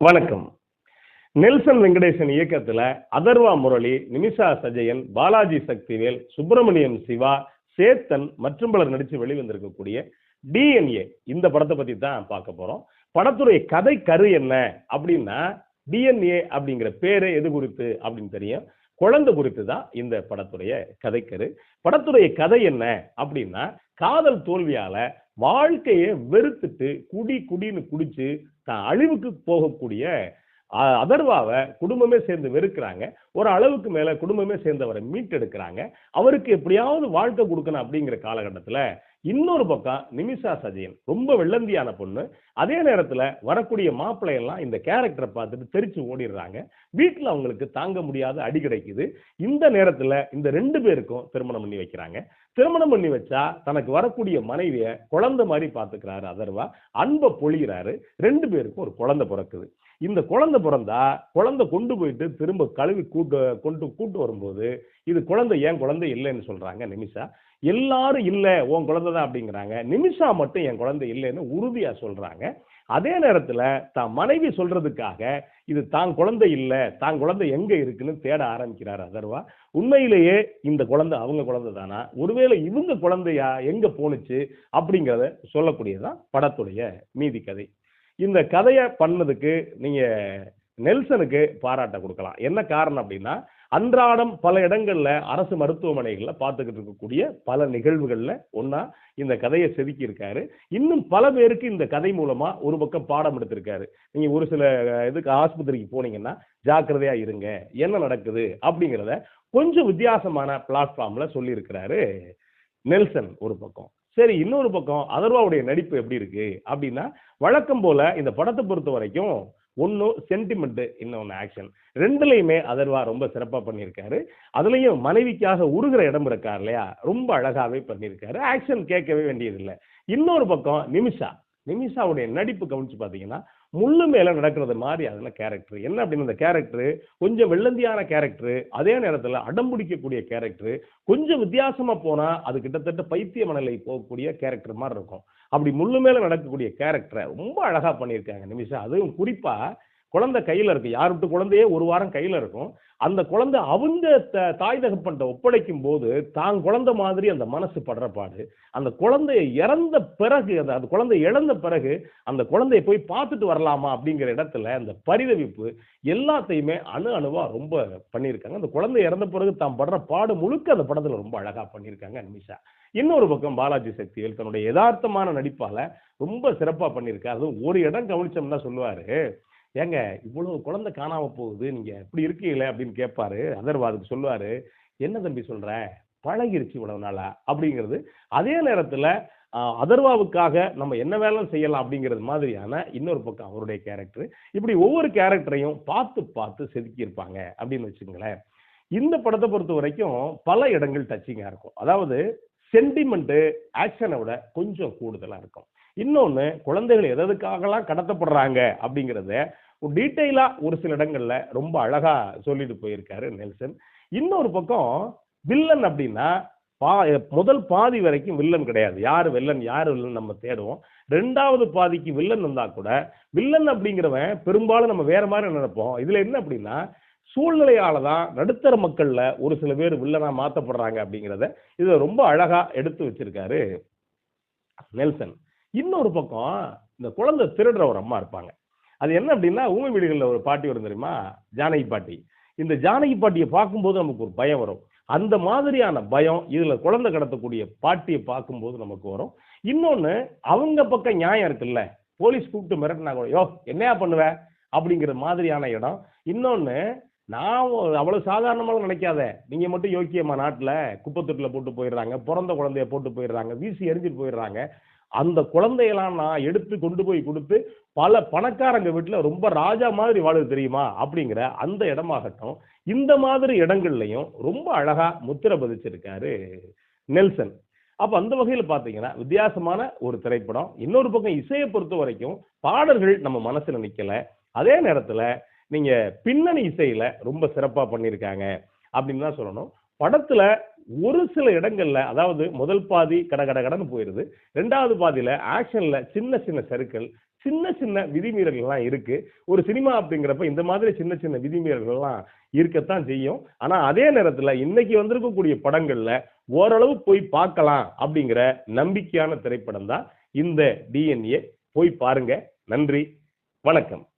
வணக்கம். நெல்சன் வெங்கடேசன் இயக்கத்துல அதர்வா முரளி நிமிஷா சஜயன் பாலாஜி சக்திவேல் சுப்பிரமணியம் சிவா சேத்தன் மற்றும் பலர் நடித்து வெளிவந்திருக்கக்கூடிய டிஎன்ஏ. இந்த படத்தை பத்தி தான் பார்க்க போறோம். படத்துடைய கதை கரு என்ன அப்படின்னா டிஎன்ஏ அப்படிங்கிற பேரே எது குறித்து அப்படின்னு தெரியும். குழந்தை குறித்து தான் இந்த படத்துடைய கதைக்கரு படத்துடைய கதை என்ன அப்படின்னா காதல் தோல்வியால வாழ்க்கையை வெறுத்துட்டு குடி குடின்னு குடிச்சு தான் அழிவுக்கு போகக்கூடிய அ- அதர்வாவை குடும்பமே சேர்ந்து வெறுக்கிறாங்க. ஒரு அளவுக்கு மேல குடும்பமே சேர்ந்து அவரை மீட்டெடுக்கிறாங்க. அவருக்கு எப்படியாவது வாழ்க்கை கொடுக்கணும் அப்படிங்கிற காலகட்டத்துல இன்னொரு பக்கம் நிமிஷா சஜயன் ரொம்ப வெள்ளந்தியான பொண்ணு. அதே நேரத்தில் வரக்கூடிய மாப்பிள்ளையெல்லாம் இந்த கேரக்டரை பார்த்துட்டு தெரிச்சு ஓடிடுறாங்க. வீட்டில் அவங்களுக்கு தாங்க முடியாத அடி கிடைக்குது. இந்த நேரத்தில் இந்த ரெண்டு பேருக்கும் திருமணம் பண்ணி வைக்கிறாங்க. திருமணம் பண்ணி வச்சா தனக்கு வரக்கூடிய மனைவியை குழந்தை மாதிரி பார்த்துக்கிறாரு அதர்வா. அன்பை பொழிகிறாரு ரெண்டு பேருக்கும் ஒரு குழந்தை பிறக்குது. இந்த குழந்தை பிறந்தா குழந்தை கொண்டு போயிட்டு திரும்ப கழுவி கூட்டு கொண்டு கூட்டு வரும்போது இது குழந்தை ஏன் குழந்தை இல்லைன்னு சொல்றாங்க நிமிஷா. எல்லாரும் இல்லை உன் குழந்தை தான் அப்படிங்கிறாங்க. நிமிஷா மட்டும் என் குழந்தை இல்லைன்னு உறுதியா சொல்றாங்க. அதே நேரத்துல தான் மனைவி சொல்றதுக்காக இது தான் குழந்தை இல்லை தான் குழந்தை எங்க இருக்குன்னு தேட ஆரம்பிக்கிறார் அதர்வா உண்மையிலேயே இந்த குழந்தை அவங்க குழந்தை தானா? ஒருவேளை இவங்க குழந்தையா? எங்க போணுச்சு? அப்படிங்கிறத சொல்லக்கூடியதுதான் படத்துடைய மீதி கதை. இந்த கதையை பண்ணதுக்கு நீங்க நெல்சனுக்கு பாராட்ட கொடுக்கலாம். என்ன காரணம் அப்படின்னா அன்றாடம் பல இடங்கள்ல அரசு மருத்துவமனைகள்ல பார்த்துக்கிட்டு இருக்கக்கூடிய பல நிகழ்வுகள்ல ஒன்றா இந்த கதையை செதுக்கி இருக்காரு இன்னும் பல பேருக்கு இந்த கதை மூலமா ஒரு பக்கம் பாடம் எடுத்திருக்காரு. நீங்க ஒரு சில இதுக்கு ஆஸ்பத்திரிக்கு போனீங்கன்னா ஜாக்கிரதையா இருங்க என்ன நடக்குது அப்படிங்கிறத கொஞ்சம் வித்தியாசமான பிளாட்ஃபார்ம்ல சொல்லியிருக்கிறாரு நெல்சன் ஒரு பக்கம். சரி இன்னொரு பக்கம் அதர்வாவுடைய நடிப்பு எப்படி இருக்கு அப்படின்னா வழக்கம் போல இந்த படத்தை பொறுத்த வரைக்கும் ஒன்று சென்டிமெண்ட்டு இன்னொன்று ஆக்ஷன் ரெண்டுலேயுமே அதர்வா ரொம்ப சிறப்பாக பண்ணியிருக்காரு. அதுலேயும் மனைவிக்காக உருகிற இடம் இருக்கார் இல்லையா? ரொம்ப அழகாகவே பண்ணியிருக்காரு. ஆக்ஷன் கேட்கவே வேண்டியதில்லை. இன்னொரு பக்கம் நிமிஷா. நிமிஷாவுடைய நடிப்பு கவனிச்சு பார்த்தீங்கன்னா முள்ளு மேல நடக்கிறது மாதிரி அதுல கேரக்டர் என்ன அப்படின்னு அந்த கேரக்டர் கொஞ்சம் வெள்ளந்தியான கேரக்டர் அதே நேரத்துல அடம்பிடிக்கக்கூடிய கேரக்டர் கொஞ்சம் வித்தியாசமா போனா அது கிட்டத்தட்ட பைத்திய மணலை போகக்கூடிய கேரக்டர் மாதிரி இருக்கும். அப்படி முள்ளு மேல நடக்கக்கூடிய கேரக்டரை ரொம்ப அழகா பண்ணியிருக்காங்க நிமிஷா அதுவும் குறிப்பா குழந்தை கையில் இருக்கு. யார் விட்டு குழந்தையே ஒரு வாரம் கையில் இருக்கும். அந்த குழந்தை அவங்க த- தாய் தகப்பன்ட்ட ஒப்படைக்கும் போது தான் குழந்தை மாதிரி அந்த மனசு படுற பாடு. அந்த குழந்தைய இறந்த பிறகு அந்த அந்த குழந்தை இழந்த பிறகு அந்த குழந்தைய போய் பார்த்துட்டு வரலாமா அப்படிங்கிற இடத்துல அந்த பரிதவிப்பு எல்லாத்தையுமே அணு அணுவாக ரொம்ப பண்ணியிருக்காங்க. அந்த குழந்தை இறந்த பிறகு தான் படுற பாடு முழுக்க அந்த படத்தில் ரொம்ப அழகாக பண்ணியிருக்காங்க நிமிஷா இன்னொரு பக்கம் பாலாஜி சக்திவேல் தன்னுடைய யதார்த்தமான நடிப்பால ரொம்ப சிறப்பாக பண்ணியிருக்காரு. அதுவும் ஒரு இடம் கவனிச்சோம்னா சொல்லுவார் ஏங்க இவ்வளவு குழந்தை காணாம போகுது நீங்க இப்படி இருக்கீங்களே அப்படின்னு கேட்பாரு அதர்வாதுக்கு சொல்லுவாரு என்ன தம்பி சொல்ற? பழகிருச்சு இவ்வளவு நாளா? அப்படிங்கிறது அதே நேரத்துல அதர்வாவுக்காக நம்ம என்ன வேலை செய்யலாம் அப்படிங்கிறது மாதிரியான இன்னொரு பக்கம் அவருடைய கேரக்டர் இப்படி ஒவ்வொரு கேரக்டரையும் பார்த்து பார்த்து செதுக்கி இருப்பாங்க அப்படின்னு வச்சுங்களேன் இந்த படத்தை பொறுத்த வரைக்கும் பல இடங்கள் டச்சிங்காக இருக்கும். அதாவது சென்டிமெண்ட்டு ஆக்ஷனை விட கொஞ்சம் கூடுதலாக இருக்கும். இன்னொன்று குழந்தைகள் எதற்காகலாம் கடத்தப்படுறாங்க அப்படிங்கிறத டீட்டெயிலாக ஒரு சில இடங்களில் ரொம்ப அழகாக சொல்லிட்டு போயிருக்காரு நெல்சன். இன்னொரு பக்கம் வில்லன் அப்படின்னா பா முதல் பாதி வரைக்கும் வில்லன் கிடையாது. யார் வில்லன் யார் வில்லன் நம்ம தேடுவோம். ரெண்டாவது பாதிக்கு வில்லன் வந்தால் கூட வில்லன் அப்படிங்கிறவன் பெரும்பாலும் நம்ம வேற மாதிரி நினைப்போம். இதில் என்ன அப்படின்னா சூழ்நிலையால தான் நடுத்தர மக்கள்ல ஒரு சில பேர் வில்லனா மாற்றப்படுறாங்க அப்படிங்கிறத இதை ரொம்ப அழகா எடுத்து வச்சிருக்காரு நெல்சன். இன்னொரு பக்கம் இந்த குழந்தை திருடுற ஒரு அம்மா இருப்பாங்க. அது என்ன அப்படின்னா ஊமை வீடுகளில் ஒரு பாட்டி வரும் தெரியுமா? ஜானகி பாட்டி. இந்த ஜானகி பாட்டியை பார்க்கும்போது நமக்கு ஒரு பயம் வரும். அந்த மாதிரியான பயம் இதில் குழந்தை கடத்தக்கூடிய பாட்டியை பார்க்கும்போது நமக்கு வரும். இன்னொன்று அவங்க பக்கம் நியாயம் இருக்குல்ல. போலீஸ் கூப்பிட்டு மிரட்டினா கூட யோ என்னையா பண்ணுவ? அப்படிங்கிற மாதிரியான இடம். இன்னொன்று நான் அவ்வளோ அவ்வளவு சாதாரணமாக நினைக்காத. நீங்க மட்டும் யோக்கியமா நாட்டில் குப்பத்தொட்டில் போட்டு போயிடுறாங்க பிறந்த குழந்தைய போட்டு போயிடுறாங்க வீசி எரிஞ்சிட்டு போயிடுறாங்க. அந்த குழந்தையெல்லாம் நான் எடுத்து கொண்டு போய் கொடுத்து பல பணக்காரங்க வீட்டில் ரொம்ப ராஜா மாதிரி வாழுது தெரியுமா? அப்படிங்கிற அந்த இடமாகட்டும் இந்த மாதிரி இடங்கள்லையும் ரொம்ப அழகா முத்திரை பதிச்சிருக்காரு நெல்சன். அப்போ அந்த வகையில் பார்த்தீங்கன்னா வித்தியாசமான ஒரு திரைப்படம். இன்னொரு பக்கம் இசையை பொறுத்த வரைக்கும் பாடல்கள் நம்ம மனசில் நிற்கலை அதே நேரத்தில் நீங்க பின்னணி இசையில ரொம்ப சிறப்பா பண்ணியிருக்காங்க அப்படின்னு தான் சொல்லணும். படத்துல ஒரு சில இடங்கள்ல அதாவது முதல் பாதி கட கட கடன்னு போயிருது. ரெண்டாவது பாதியில ஆக்ஷன்ல சின்ன சின்ன சருக்கள் சின்ன சின்ன விதிமீறல்கள்லாம் இருக்கு. ஒரு சினிமா அப்படிங்கிறப்ப இந்த மாதிரி சின்ன சின்ன விதிமீறல்கள்லாம் இருக்கத்தான் செய்யும். ஆனா அதே நேரத்துல இன்னைக்கு வந்திருக்கக்கூடிய படங்கள்ல ஓரளவு போய் பார்க்கலாம் அப்படிங்கிற நம்பிக்கையான திரைப்படம் தான் இந்த டிஎன்ஏ போய் பாருங்க. நன்றி. வணக்கம்.